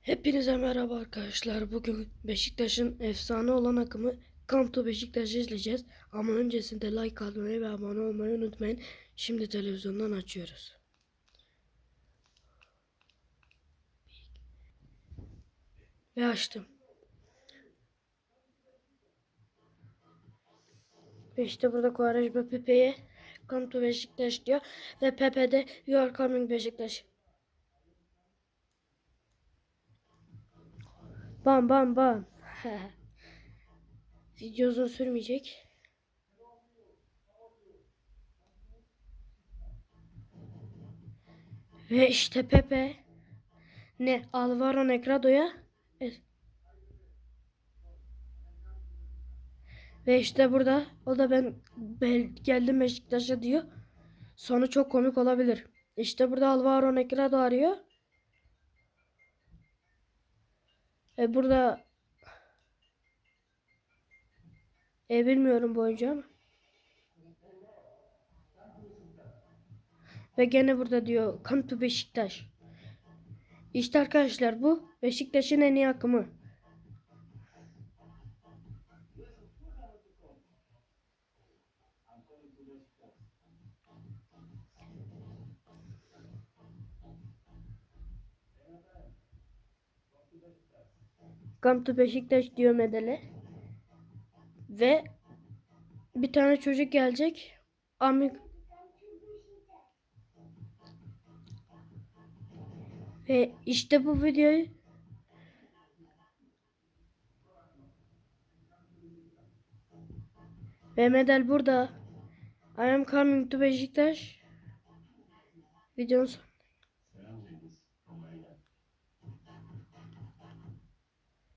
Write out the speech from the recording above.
Hepinize merhaba arkadaşlar. Bugün Beşiktaş'ın efsane olan akımı Come to Beşiktaş'ı izleyeceğiz. Ama öncesinde like atmayı ve abone olmayı unutmayın. Şimdi televizyondan açıyoruz. Ve açtım. Ve işte burada Quaresma Pepe'ye Come to Beşiktaş diyor. Ve Pepe de You are coming Beşiktaş. Bam bam bam. Video uzun sürmeyecek. Ve işte Pepe ne Alvaro Negrado'ya e- ve işte burada o da ben, geldim Beşiktaş'a diyor. Sonu çok komik olabilir. İşte burada Alvaro Negrado arıyor. E burada e bilmiyorum bu oyuncu ama. Ve gene burada diyor come to Beşiktaş. İşte arkadaşlar bu Beşiktaş'ın en iyi akımı. Come to Beşiktaş diyor medale. Ve bir tane çocuk gelecek. Amik Ve işte bu videoyu Ve medal burada. I am coming to Beşiktaş. Videonun sonu.